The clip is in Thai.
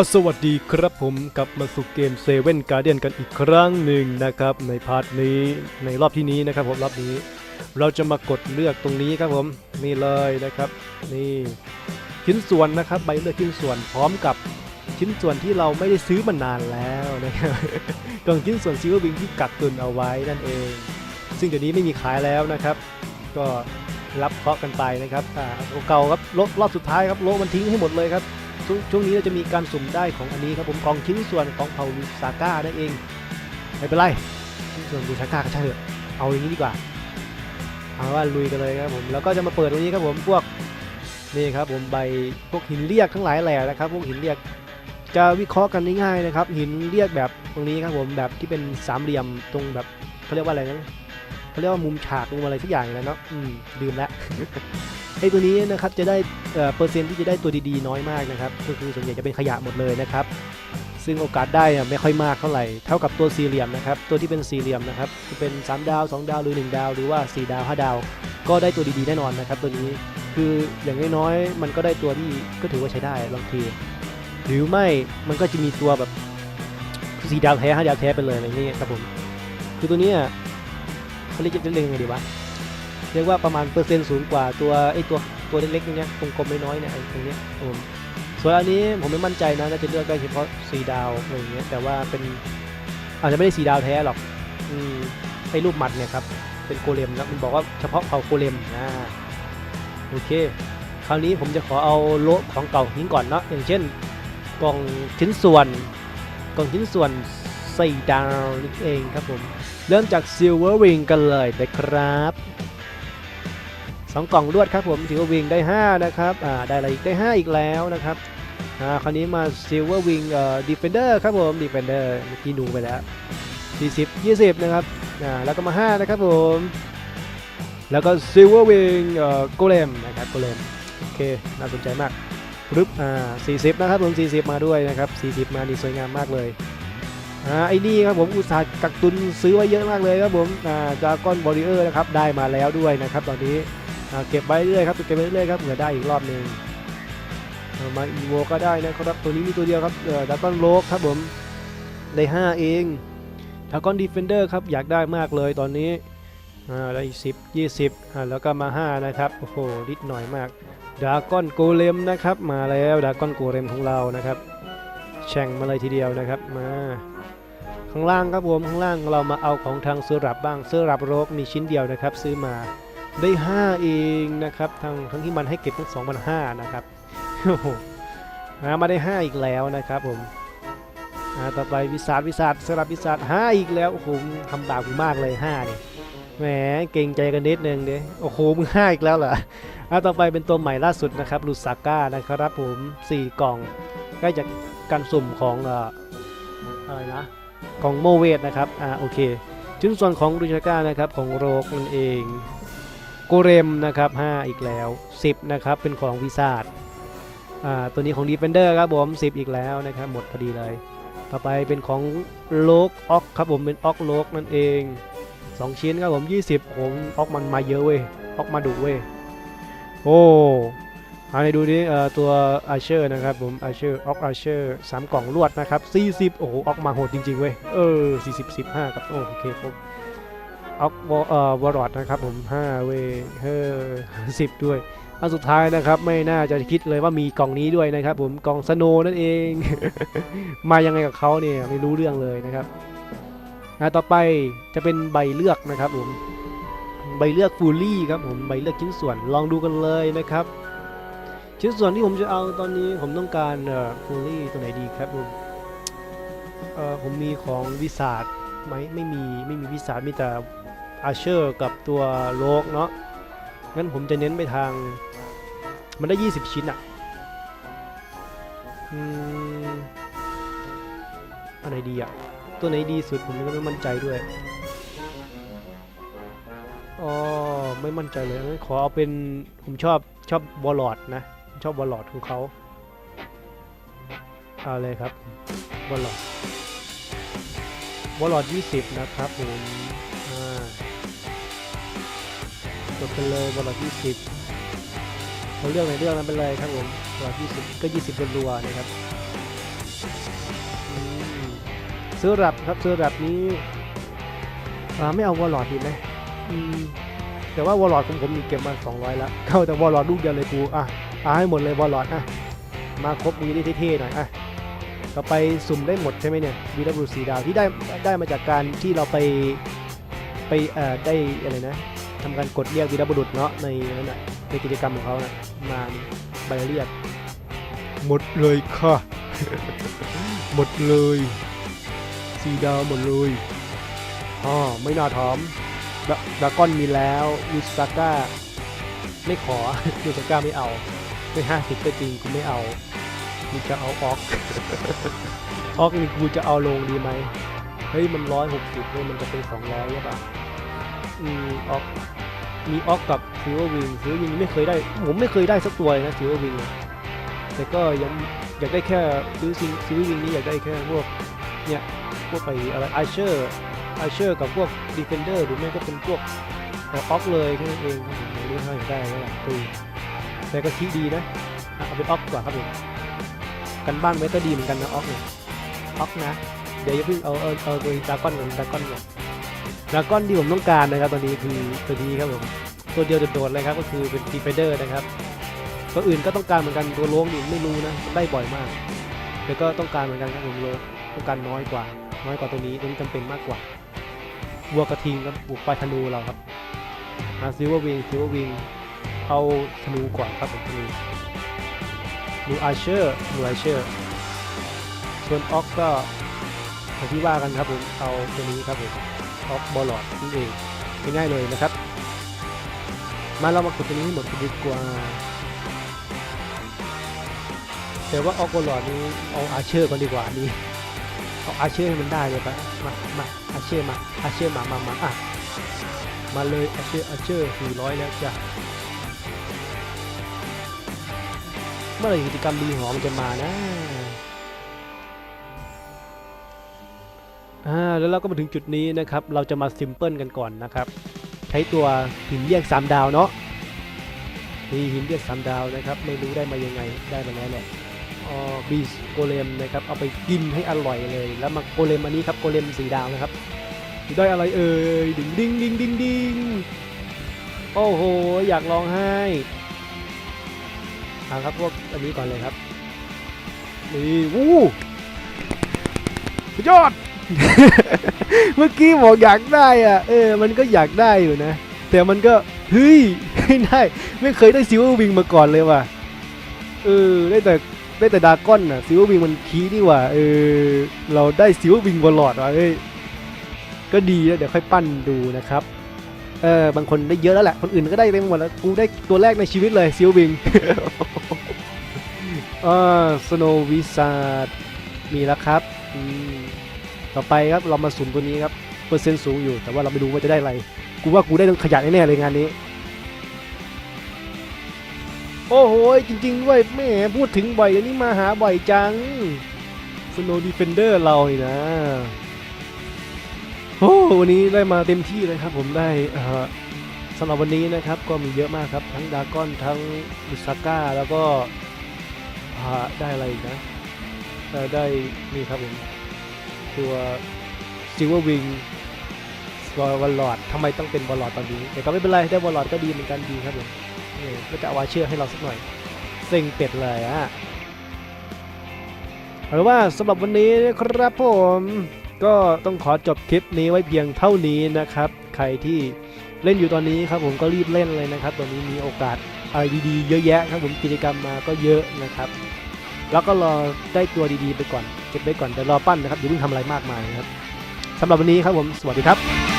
อสวัสดีครับผมกลับมาสู่เกมเซเว่นการเดียนกันอีกครั้งหนึ่งนะครับในพาร์ทนี้ในรอบที่นี้นะครับผมรอบนี้ เราจะมากดเลือกตรงนี้ครับผมนี่เลยนะครับ นี่ชิ้นส่วนนะครับใบเลือกชิ้นส่วนพร้อมกับชิ้นส่วนที่เราไม่ได้ซื้อมานานแล้วนะครับกล่องชิ้นส่วนซิลเวอร์วิงที่กักตุนเอาไว้นั่นเอง ซึ่งเดี๋ยวนี้ไม่มีขายแล้วนะครับ ก็รับเคาะกันไปนะครับอ่าเอาเก่าครับรอบสุดท้ายครับโลมันทิ้งให้หมดเลยครับ ช่วงช่วงนี้เราจะมีการสุ่มได้ของอันนี้ครับผมกองชิ้นส่วนของเผ่าลูซาก้านั่นเองไม่เป็นไรชิ้นส่วนลูซาก้าก็ใช่เถอะเอาอย่างนี้ดีกว่าเอาว่าลุยกันเลยครับผมแล้วก็จะมาเปิดตรงนี้ครับผมพวกนี่ครับผมใบพวกหินเรียกทั้งหลายแหล่นะครับ พวกหินเรียกจะวิเคราะห์กันง่ายๆนะครับ หินเรียกแบบตรงนี้ครับผมแบบที่เป็นสามเหลี่ยมตรงแบบเขาเรียกว่าอะไรนะ เขาเรียกว่ามุมฉากมุมอะไรทุกอย่างเลยเนาะอืมลืมแล้วไอ้ตัวนี้นะครับจะได้เปอร์เซ็นต์ที่จะได้ตัวดีๆน้อยมากนะครับก็คือส่วนใหญ่จะเป็นขยะหมดเลยนะครับซึ่งโอกาสได้ไม่ค่อยมากเท่าไหร่เท่ากับตัวสี่เหลี่ยมนะครับตัวที่เป็นสี่เหลี่ยมนะครับจะเป็น 3 ดาว 2 ดาวหรือ 1 ดาว หรือว่า 4 ดาว 5 ดาว ก็ได้ตัวดีๆแน่นอนนะครับ ตัวนี้คืออย่างน้อยๆมันก็ได้ตัวที่ก็ถือว่าใช้ได้บางทีหรือไม่มันก็จะมีตัวแบบสี่ดาวแท้ห้าดาวแท้ไปเลยอะไรนี่ครับผมคือตัวเนี้ย เขาเรียกจะเรียกยังไงดีวะเรียกว่าประมาณเปอร์เซ็นต์สูงกว่าตัวไอตัวตัวเล็กๆอย่างเงี้ยกลมๆน้อยๆเนี่ยตรงเนี้ยผมส่วนอันนี้ผมไม่มั่นใจนะน่าจะเลือกได้เฉพาะสีดาวอะไรอย่างเงี้ยแต่ว่าเป็นอาจจะไม่ได้สีดาวแท้หรอกอืมไอรูปหมัดเนี่ยครับเป็นโกเลมนะมันบอกว่าเฉพาะเผ่าโกเลมนะโอเค คราวนี้ผมจะขอเอาโลของเก่าทิ้งก่อนเนาะอย่างเช่นกล่องชิ้นส่วนกล่องชิ้นส่วน สี่ดาวนี่เองครับผม เริ่มจากซิลเวอร์วิงกันเลยนะครับสองกล่องรวดครับผมซิลเวอร์วิงได้ 5 นะครับอ่าได้อะไรอีกได้ 5 อีกแล้วนะครับอ่าคราวนี้มาซิลเวอร์วิงเอ่อดีเฟนเดอร์ครับผมดีเฟนเดอร์เมื่อกี้ดูไปแล้ว 40 20 นะครับอ่าแล้วก็มา 5 นะครับผม แล้วก็ซิลเวอร์วิงเอ่อโกเลมนะครับโกเลมโอเค น่าสนใจมากรึบอ่า40 นะครับผม 40 มาด้วยนะครับ 40 มาดีสวยงามมากเลย อ่าไอ้นี่ครับผมอุตสาห์กักตุนซื้อไว้เยอะมากเลยครับผมอ่าจาก้อนบอริเออร์นะครับได้มาแล้วด้วยนะครับตอนนี้อ่าเก็บไว้เรื่อยครับเก็บไว้เรื่อยครับเผื่อได้อีกรอบหนึ่งมาอีโวก็ได้นะครับตัวนี้มีตัวเดียวครับเอ่อดักกอนโลกครับผมได้5เองดักกอนดีเฟนเดอร์ครับอยากได้มากเลยตอนนี้อ่าได้10 20อ่าแล้วก็มา5นะครับโอ้โหนิดหน่อยมากดาก้อนโกเลมนะครับมาแล้วดาก้อนโกเลมของเรานะครับแช่งมาเลยทีเดียวนะครับมา ข้างล่างครับผมข้างล่างเรามาเอาของทางเซรับบ้างเซรับโรกมีชิ้นเดียวนะครับ ซื้อมาได้ 5 เองนะครับทั้งทั้งที่มันให้เก็บทั้ง2 5 0 0นะครับโอ้โหมาได้ 5 อีกแล้วนะครับผมอ่าต่อไปวิสาดวิสาดสลับวิสาด5อีกแล้วโอ้โหทำบาปมากเลย5เนี่ยแหมเก่งใจกันนิดนึงเด้โอ้โหมึง5อีกแล้วเหรออ่าต่อไปเป็นตัวใหม่ล่าสุดนะครับลูซาก้านะครับผม4กล่องใกล้จากการสุ่มของเอ่ออะไรนะ ของโมเวตนะครับ อ่า โอเคชิ้นส่วนของลูซาก้านะครับของโรกนั่นเอง โกเรมนะครับ 5 อีกแล้ว 10 นะครับ เป็นของวิซาดอ่า ตัวนี้ของ Defender ครับผม 10 อีกแล้วนะครับ หมดพอดีเลย ต่อไปเป็นของโลกออกครับผม เป็นออกโลกนั่นเอง 2 ชิ้นครับผม 20ผมออกมันมาเยอะเว้ยออกมาดุเว้ย โอ้ เอาไปดูดิตัวอาเชอร์นะครับผมอาเชอร์ออกอาเชอร์สามกล่องรวดนะครับ 40 โอ้โหออกมาโหดจริง ๆ เว้ย เออ 40 15 กับโอโอเคผมออกวอเอ่อวอรอดนะครับผม 5 เว้ยเฮ้อสิบด้วยอันสุดท้ายนะครับไม่น่าจะคิดเลยว่ามีกล่องนี้ด้วยนะครับผมกล่องสโนนั่นเอง มายังไงกับเขาเนี่ยไม่รู้เรื่องเลยนะครับอะต่อไปจะเป็นใบเลือกนะครับผมใบเลือกฟูลี่ครับผมใบเลือกชิ้นส่วนลองดูกันเลยนะครับ ชิ้นส่วนที่ผมจะเอาตอนนี้ผมต้องการเอ่อฟูลี่ตัวไหนดีครับผมเอ่อผมมีของวิสาดไหมไม่มีไม่มีวิสาดมีแต่อาเชอร์กับตัวโลกเนาะงั้นผมจะเน้นไปทางมันได้ 20 ชิ้นอะอืมอันไหนดีอะตัวไหนดีสุดผมก็ไม่มั่นใจด้วยอ๋อไม่มั่นใจเลยขอเอาเป็นผมชอบชอบบอลลอดนะ ชอบบอลลอดของเขาเอาเลยครับบอลลอดบอลลอด 20 นะครับผมอ่ากดไปเลยบอลลอด 20เราเลือกในเรื่องนั้นไปเลยครับผมบอลลอด 20 ก็ 20รัวนะครับซื้อแรปครับซื้อแรปนี้อ่าไม่เอาวอลลอดดีไหมอืมแต่ว่าวอลลอดของผมมีเก็บมา 200 แล้ว เข้าแต่วอลลอดลูกเดียวเลยกูอะ เอาให้หมดเลยวอลลอดอะมาครบมือได้เท่ๆหน่อยอะต่อไปสุ่มได้หมดใช่ไหมเนี่ย VWC ดาวที่ได้ได้มาจากการที่เราไปไปเอ่อได้อะไรนะทำการกดเรียกวีรบุรุษเนาะในนั้นน่ะในกิจกรรมของเขานะมาใบเรียก หมดเลยค่ะ หมดเลยสีดาวหมดเลยอ๋อไม่น่าถามดะดากอนมีแล้ววิสาก้าไม่ขอวิสาก้าไม่เอา ไม่ห้าสิบก็จริงกูไม่เอากูจะเอาออกออกนี่กูจะเอาลงดีไหมเฮ้ยมันร้อยหกสิบเฮ้ยมันจะเป็นสองร้อยใช่ปะอืมออกมีออกกับซิลเวอร์วิงซิลเวอร์วิงไม่เคยได้ผมไม่เคยได้สักตัวนะซิลเวอร์วิงแต่ก็ยังอยากได้แค่ซื้อซิงซื้อวิงนี้อยากได้แค่พวกเนี่ยพวกไปอะไรไอเชอร์ไอเชอร์กับพวกดีเฟนเดอร์หรือไม่ก็เป็นพวกออกเลยแค่นั้นเองผมไม่รู้ถ้าอยได้แล้วล่ะคือ แต่ก็คิดดีนะเอาเป็นออกกว่าครับผมกันบ้านไว้ก็ดีเหมือนกันนะออกเนี่ยออกนะ เดี๋ยวอย่าเพิ่งเอาเอาเอาตัวดาก้อนก่อนดาก้อนก่อนดาก้อนที่ผมต้องการนะครับตอนนี้คือตัวนี้ครับผมตัวเดียวโดดๆเลยครับก็คือเป็นดีเฟเดอร์นะครับตัวอื่นก็ต้องการเหมือนกันตัวโลงนี่ไม่รู้นะมันได้บ่อยมากแต่ก็ต้องการเหมือนกันครับผมโลงต้องการน้อยกว่า น้อยกว่าตัวนี้ตัวนี้จำเป็นมากกว่าวัวกระทิงครับบุกไปธนูเราครับอาซิลเวอร์วิงซิลเวอร์วิง เอาธนูก่อนครับผมธนูดูอาเชอร์ดูอาเชอร์ส่วนออกก็อย่างที่ว่ากันครับผมเอาตัวนี้ครับผมออกบอลลอดนี่เองง่ายๆเลยนะครับ มาเรามากดตัวนี้หมดดีกว่าแต่ว่าออกโกลอดนี้เอาอาเชอร์ก่อนดีกว่านี่เอาอาเชอร์ให้มันได้เลยปะมามาอาเชอร์มาอาเชอร์มามามาอะมาเลยอาเชอร์อาเชอร์สี่ร้อยแล้วจ้ะ มื่อไหร่กิจกรรมดีหอมจะมานะอ่าแล้วเราก็มาถึงจุดนี้นะครับ เราจะมาซิมเพิลกันก่อนนะครับ ใช้ตัวหินเรียกสามดาวเนาะนี่หินเรียกสามดาวนะครับ ไม่รู้ได้มายังไงได้มาแล้วแหละอ๋อบีสโกเลมนะครับเอาไปกินให้อร่อยเลย แล้วมาโกเลมอันนี้ครับโกเลมสีดาวนะครับได้อะไรเอ่ย ดิงดิงดิงดิงดิงโอ้โห อยากร้องไห้ เอาครับพวกอันนี้ก่อนเลยครับนี่วู้สุดยอด เมื่อกี้บอกอยากได้อะ เออ มันก็อยากได้อยู่นะ แต่มันก็ เฮ้ยไม่ได้ ไม่เคยได้ซิลเวอร์วิงมาก่อนเลยว่ะ เออ ได้แต่ได้แต่ดราก้อนน่ะซิลเวอร์วิงมันคีนี่หว่าเออ เราได้ซิลเวอร์วิงบอลลอดว่ะเฮ้ย ก็ดีนะเดี๋ยวค่อยปั้นดูนะครับ เออ บางคนได้เยอะแล้วแหละ คนอื่นก็ได้เต็มหมดแล้ว กูได้ตัวแรกในชีวิตเลยซิลเวอร์วิง อ่าสโนวิซาดมีแล้วครับอืมต่อไปครับเรามาสุ่มตัวนี้ครับเปอร์เซ็นต์สูงอยู่แต่ว่าเราไม่รู้ว่าจะได้อะไร กูว่ากูได้ขยะแน่ๆเลยงานนี้ โอ้โห จริงๆด้วยแม่พูดถึงบ่อยอันนี้มาหาบ่อยจัง Snow Defender เรานี่นะโอ้วันนี้ได้มาเต็มที่เลยครับผมได้สำหรับวันนี้นะครับก็มีเยอะมากครับ ทั้งดากอนทั้งบุซาก้าแล้วก็ ได้อะไรอีกนะได้นี่ครับผม ตัว Silver Wing วอลลอดทำไมต้องเป็นวอลลอดตอนนี้ แต่ก็ไม่เป็นไร ได้วอลลอดก็ดีเหมือนกันดีครับผมเออก็จะเอาวาเชื่อให้เราสักหน่อยเซ็งเป็ดเลยอะเอาเป็นว่าสำหรับวันนี้นะครับผมก็ต้องขอจบคลิปนี้ไว้เพียงเท่านี้นะครับ ใครที่เล่นอยู่ตอนนี้ครับผมก็รีบเล่นเลยนะครับ ตอนนี้มีโอกาส อะไรดีๆ เยอะแยะครับผมกิจกรรมมาก็เยอะนะครับ แล้วก็รอได้ตัวดีๆไปก่อน เก็บไว้ก่อนเดี๋ยวรอปั้นนะครับอย่าเพิ่งทำอะไรมากมายนะครับสำหรับวันนี้ครับผมสวัสดีครับ